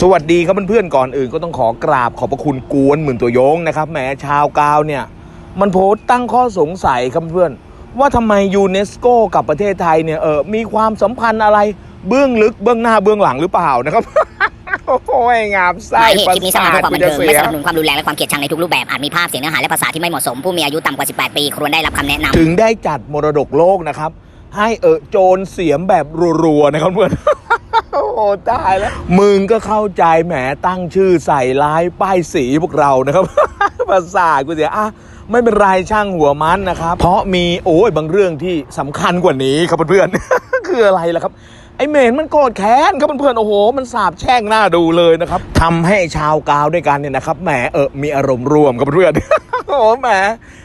สวัสดีครับเพื่อนๆก่อนอื่นก็ต้องขอกราบขอบพระคุณกวนหมื่นตัวโยงนะครับแหมชาวกาวเนี่ย มันโพสต์ตั้งข้อสงสัยครับเพื่อนว่าทำไมยูเนสโกกับประเทศไทยเนี่ยเออมีความสัมพันธ์อะไรเบื้องลึกเบื้องหน้าเบื้องหลังหรือเปล่านะครับ โอ้ยงามหไส้มายเหตุประคลิปนี้สร้างสามาทเพื่อความกูบันจะเทิงเสีไม่ยสนับสนุนความรุนแรงและความเกลียดชังในทุกรูปแบบอาจมีภาพเสียงเนื้อหาและภาษาที่ไม่เหมาะสมผู้มีอายุต่ำกว่า 18 ปีควรได้รับคำแนะนำถึงได้จัดมรดกโลกนะครับ ให้เออโจรเสียมแบบรัวๆนะครับเพื่อน โอ้ตายแล้ว มึงก็เข้าใจแหมตั้งชื่อใส่ร้ายป้ายสีพวกเรานะครับ ภาษากูเสียอะไม่เป็นไรช่างหัวมันนะครับ เพราะมีโอ้ยบางเรื่องที่สำคัญกว่านี้ครับเพื่อนๆ คืออะไรล่ะครับ ไอเมนมันโกรธแค้นครับเพื่อนๆโอ้โห มันสาบแช่งหน้าดูเลยนะครับทำให้ชาวกาวด้วยกันเนี่ยนะครับแหมเออมีอารมณ์ร่วมครับเพื่อนโอ้แหม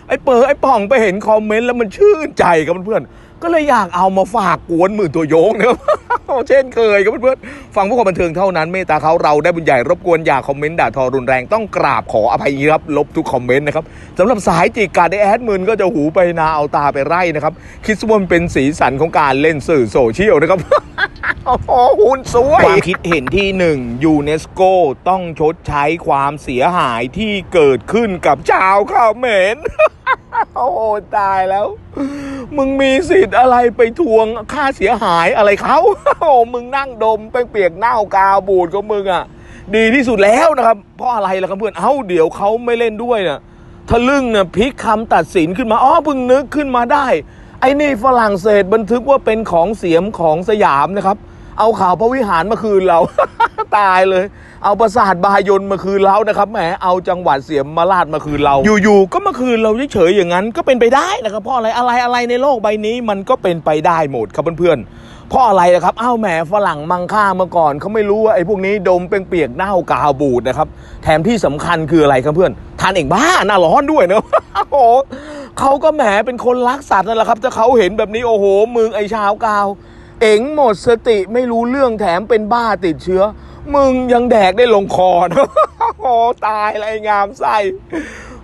ไอเปิดไอป่องไปเห็นคอมเมนต์แล้วมันชื่นใจครับเพื่อนๆ ก็เลยอยากเอามาฝากกวนหมือตัวโยงนะครับเช่นเคยครับเพื่อนๆฟังผู้ความบันเทิงเท่านั้นเมตตาเขาเราได้บุญใหญ่รบกวนอย่าคอมเมนต์ด่าทอรุนแรงต้องกราบขออภัยครับลบทุกคอมเมนต์นะครับสำหรับสายจิกการได้แอดมืนก็จะหูไปนาเอาตาไปไร่นะครับคิดว่ามันเป็นสีสันของการเล่นสื่อโซเชียลนะครับโอ้โหหุ่นสวยความคิดเห็นที่หนึ่งยูเนสโกต้องชดใช้ความเสียหายที่เกิดขึ้นกับชาวเขมร โอ้โหตายแล้ว มึงมีสิทธิ์อะไรไปทวงค่าเสียหายอะไรเขาโอ้มึงนั่งดมไปเปียกเน่ากาวบูดของมึงอะ ดีที่สุดแล้วนะครับ เพราะอะไรล่ะครับเพื่อนเอ้าเดี๋ยวเขาไม่เล่นด้วยน่ะทะลึ่งเนี่ยพลิกคำตัดสินขึ้นมาอ๋อเพิ่งนึกขึ้นมาได้ ไอ้นี่ฝรั่งเศสบันทึกว่าเป็นของเสียมของสยามนะครับ เอาข่าวพระวิหารมาคืนเรา ตายเลย เอาปราสาทบายนมาคืนเรานะครับแหมเอาจังหวัดเสียมมาลาดมาคืนเรา อยู่ๆก็มาคืนเราเฉยๆอย่างนั้น ก็เป็นไปได้นะครับเพราะอะไรอะไรอะไรในโลกใบนี้มันก็เป็นไปได้หมดครับเพื่อนๆเพราะอะไรนะครับอ้าวแหมฝรั่งมังค่ามาก่อนเขาไม่รู้ว่าไอ้พวกนี้ดมเป็นเปียกเน่ากาวบูดนะครับแถมที่สำคัญคืออะไรครับเพื่อนทานเองบ้าหน้าร้อนด้วยเนอะโอ้โหเขาก็แหมเป็นคนรักสัตว์นั่นแหละครับถ้าเขาเห็นแบบนี้โอ้โหมึงไอ้ชาวกาว เอ๋งหมดสติไม่รู้เรื่องแถมเป็นบ้าติดเชื้อ มึงยังแดกได้ลงคอนะโอ้ตายไอ้งามไส้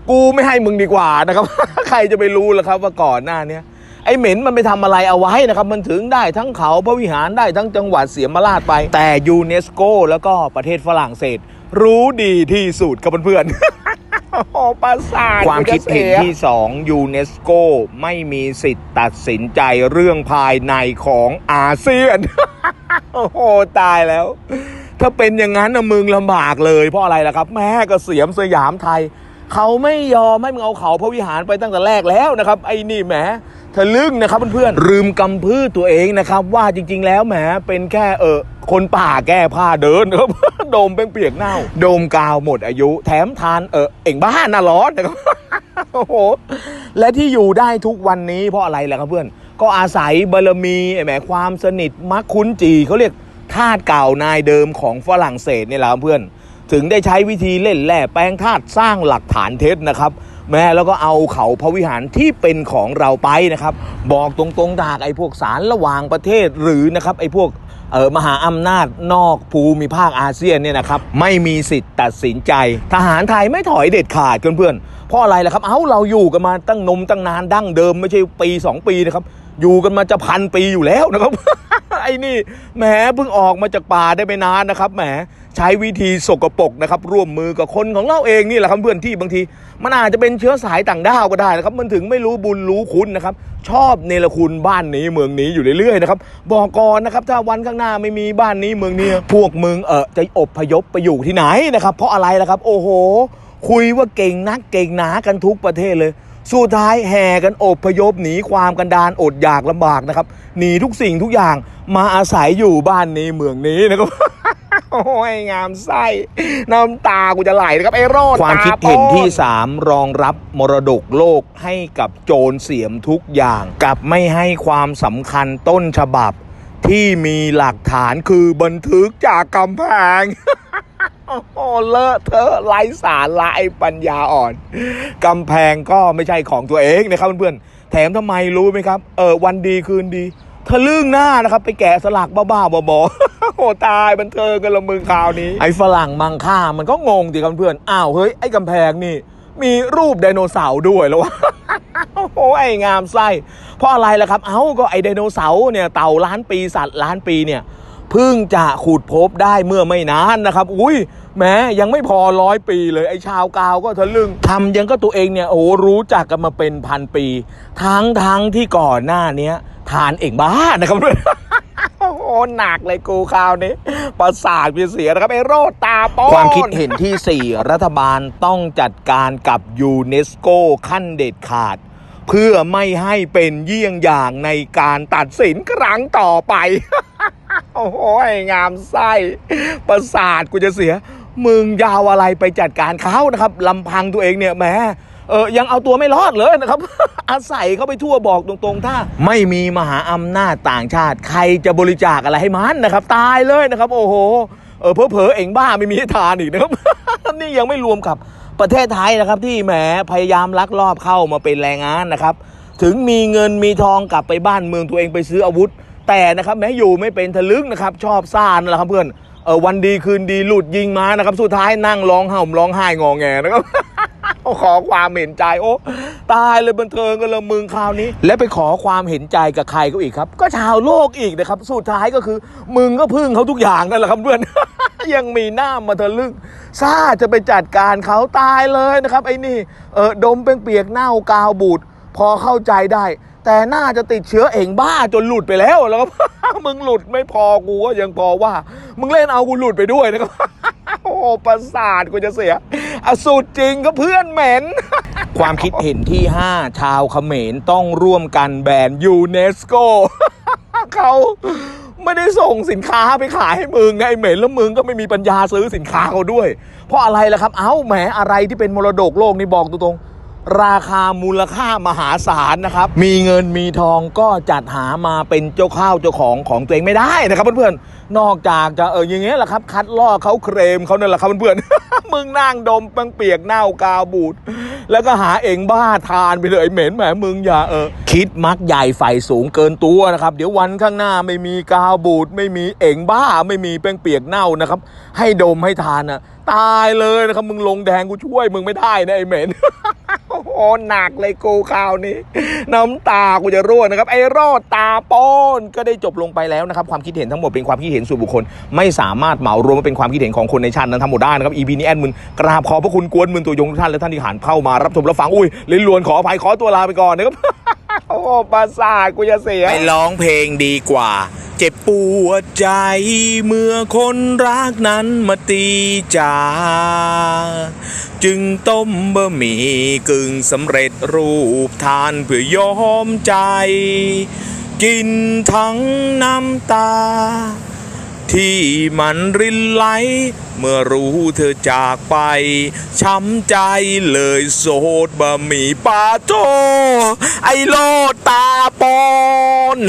กูไม่ให้มึงดีกว่านะครับ ใครจะไปรู้ล่ะครับ ว่าก่อนหน้าเนี้ยไอ้เหม็นมันไปทำอะไรเอาไว้นะครับ มันถึงได้ทั้งเขาพระวิหารได้ทั้งจังหวัดเสียมราชไป แต่ยูเนสโกแล้วก็ประเทศฝรั่งเศส รู้ดีที่สุดครับเพื่อนๆ โอ้ประสาทความคิดเห็นที่2ยูเนสโกไม่มีสิทธิ์ตัดสินใจเรื่องภายในของอาเซียน โอ้โหตายแล้ว ถ้าเป็นอย่างนั้นนะมึงลำบากเลยเพราะอะไรล่ะครับ แม่กเสียมสยามไทย เขาไม่ยอมให้มึงเอาเขาพระวิหารไปตั้งแต่แรกแล้วนะครับ ไอ้นี่แหมทะลึ่งนะครับเพื่อนๆลืมกำพืชตัวเองนะครับ ว่าจริง ๆ แล้วแหมเป็นแค่เออ คนป่าแก้ผ้าเดินครับ โดมเป็นเปียกเน่า โดมกาวหมดอายุ แถมทานเออเอ่งบ้านน่าร้อนนะครับโอ้โหและที่อยู่ได้ทุกวันนี้เพราะอะไรล่ะครับเพื่อน ก็อาศัยบารมีแหมความสนิทมักคุ้นจีเขาเรียกทาสเก่านายเดิมของฝรั่งเศสเนี่ยแหละครับเพื่อน ถึงได้ใช้วิธีเล่นแร่แปลงธาตุสร้างหลักฐานเท็จนะครับ แม่แล้วก็เอาเขาพระวิหารที่เป็นของเราไปนะครับ บอกตรงๆดากไอ้พวกสารระหว่างประเทศหรือนะครับไอ้พวกเออมหาอำนาจนอกภูมิภาคอาเซียนเนี่ยนะครับไม่มีสิทธิ์ตัดสินใจ ทหารไทยไม่ถอยเด็ดขาดเพื่อนๆเพราะอะไรล่ะครับ เอ้าเราอยู่กันมาตั้งนมตั้งนานดั้งเดิมไม่ใช่ปี 2 ปีนะครับอยู่กันมาจะพันปีอยู่แล้วนะครับ ไอ้นี่แหมเพิ่งออกมาจากป่าได้ไม่นานนะครับแหม ใช้วิธีสกปรกนะครับ ร่วมมือกับคนของเราเองนี่แหละครับเพื่อนที่บางที มันอาจจะเป็นเชื้อสายต่างด้าวก็ได้นะครับ มันถึงไม่รู้บุญรู้คุณนะครับ ชอบเนรคุณบ้านนี้เมืองนี้อยู่เรื่อยๆนะครับบอกก่อนนะครับ ถ้าวันข้างหน้าไม่มีบ้านนี้เมืองนี้พวกมึงเออจะอบพยพไปอยู่ที่ไหนนะครับ เพราะอะไรล่ะครับ โอ้โห คุยว่าเก่งนักเก่งหนากันทุกประเทศเลยสุดท้ายแห่กันอบพยพหนีความกันดานอดอยากลำบากนะครับ หนีทุกสิ่งทุกอย่างมาอาศัยอยู่บ้านนี้เมืองนี้นะครับโอ้ยงามไส้น้ำตากูจะไหลนะครับไอ้โรดความคิดเห็นที่ 3 รองรับมรดกโลกให้กับโจรเสียมทุกอย่างกับไม่ให้ความสำคัญต้นฉบับ ที่มีหลักฐานคือบันทึกจากกำแพง โอ้เลอะเทอะไร้สาระไอ้ปัญญาอ่อน กำแพงก็ไม่ใช่ของตัวเองนะครับเพื่อนๆแถมทำไมรู้ไหมครับ เออวันดีคืนดีทะลึ่งหน้านะครับ ไปแกะสลักบ้าๆบอๆโอ้ตายบันเทิงกันละมึงคราวนี้ ไอ้ฝรั่งมังค่ามันก็งงดิครับเพื่อนอ้าวเฮ้ยไอ้กำแพงนี่ มีรูปไดโนเสาร์ด้วยแล้ววะโอ้ไอ้งามไส้เพราะอะไรล่ะครับ เอ้าก็ไอ้ไดโนเสาร์เนี่ยเต่าล้านปีสัตว์ล้านปีเนี่ยเพิ่งจะขุดพบได้เมื่อไม่นานนะครับ อุ้ย แม้ยังไม่พอร้อยปีเลยไอ้ชาวกาวก็ทะลึ่งทำยังก็ตัวเองเนี่ยโอ้รู้จักกันมาเป็นพันปี ทั้งทั้งที่ก่อนหน้าเนี้ยทานเองบ้านะครับโอ้โหหนักเลยกูคราวนี้ประสาทมีเสียนะครับไอ้โรดตาโป้ความคิดเห็นที่ 4 รัฐบาลต้องจัดการกับยูเนสโกขั้นเด็ดขาด เพื่อไม่ให้เป็นเยี่ยงอย่างในการตัดสินครั้งต่อไป โอ้โหงามไส้ ประสาทกูจะเสีย มึงยาวอะไรไปจัดการเขานะครับลำพังตัวเองเนี่ยแหมเออยังเอาตัวไม่รอดเลยนะครับ อาศัยเขาไปทั่วบอกตรงๆ ถ้า ไม่มีมหาอำนาจต่างชาติ ใครจะบริจาคอะไรให้มันนะครับ ตายเลยนะครับ โอ้โหเออเพอๆเองบ้าไม่มีทานอีกนะครับ นี่ยังไม่รวมกับประเทศไทยนะครับ ที่แหมพยายามลักลอบเข้ามาเป็นแรงงานนะครับ ถึงมีเงินมีทองกลับไปบ้านเมืองตัวเองไปซื้ออาวุธ แต่นะครับแม้อยู่ไม่เป็นทะลึ่งนะครับ ชอบซ่านนแหละครับเพื่อน เออวันดีคืนดีหลุดยิงมานะครับ สุดท้ายนั่งร้องห่มร้องไห้งอแงนะครับขอความเห็นใจโอ้ตายเลยบันเทิงกันเลยมึงคราวนี้ และไปขอความเห็นใจกับใครก็อีกครับ ก็ชาวโลกอีกนะครับ สุดท้ายก็คือ มึงก็พึ่งเขาทุกอย่างนั่นแหละครับเพื่อนยังมีหน้ามาทะลึ่งซ่าจะไปจัดการเขาตายเลยนะครับ ไอ้นี่เออดมเป็นเปียกเน่ากาวบูดพอเข้าใจได้ แต่น่าจะติดเชื้อเองบ้าจนหลุดไปแล้วแล้วก็มึงหลุดไม่พอกูก็ยังพอว่า มึงเล่นเอากูหลุดไปด้วยนะครับโอ้ประสาทกูจะเสียอสุดจริงก็เพื่อนเหม็น ความคิดเห็นที่ 5 ชาวเขมรต้องร่วมกันแบนยูเนสโกเขาไม่ได้ส่งสินค้าไปขายให้มึงไงเหม็นแล้วมึงก็ไม่มีปัญญาซื้อสินค้าเขาด้วย เพราะอะไรล่ะครับ เอ้าแหมอะไรที่เป็นมรดกโลกนี่บอกตรงๆ ราคามูลค่ามหาศาลนะครับ มีเงินมีทองก็จัดหามาเป็นเจ้าข้าวเจ้าของของตัวเองไม่ได้นะครับเพื่อนๆ นอกจากจะเอออย่างเงี้ยแหละครับ คัดล่อเขาเครมเขานั่นแหละครับเพื่อนๆ มึงนั่งดมปังเปียกเน่ากาวบูด แล้วก็หาเองบ้าทานไปเลยเหม็นแหมมึงอย่าเออ คิดมักใหญ่ไฟสูงเกินตัวนะครับ เดี๋ยววันข้างหน้าไม่มีกาวบูด ไม่มีเองบ้าไม่มีแป้งเปียกเน่านะครับ ให้ดมให้ทานนะตายเลยนะครับมึงลงแดงกูช่วยมึงไม่ได้นะไอเหม็น โอ้โหหนักเลยกูคราวนี้ น้ำตากูจะร่วงนะครับไอ้รอดตาป้นก็ได้จบลงไปแล้วนะครับความคิดเห็นทั้งหมดเป็นความคิดเห็นส่วนบุคคล ไม่สามารถเหมารวมมาเป็นความคิดเห็นของคนในชาตินั้นทั้งหมดได้นะครับ EP นี้แอดมึนกราบขอพระคุณกวนมึนตัวยงทุกท่านและท่านที่ผ่านเข้ามารับชมรับฟังอุ้ยลิ้นลวนขออภัยขอตัวลาไปก่อนนะครับโอ้ประสาทกูจะเสียไปร้องเพลงดีกว่า เจ็บปวดใจ เมื่อคนรักนั้นมาตีจาจึงต้มบะหมี่กึ่งสำเร็จรูปทานเพื่อยอมใจ กินทั้งน้ำตา ที่มันรินไหล เมื่อรู้เธอจากไป ช้ำใจเลยโสดบะหมี่ปลาโตไอโลตาปอน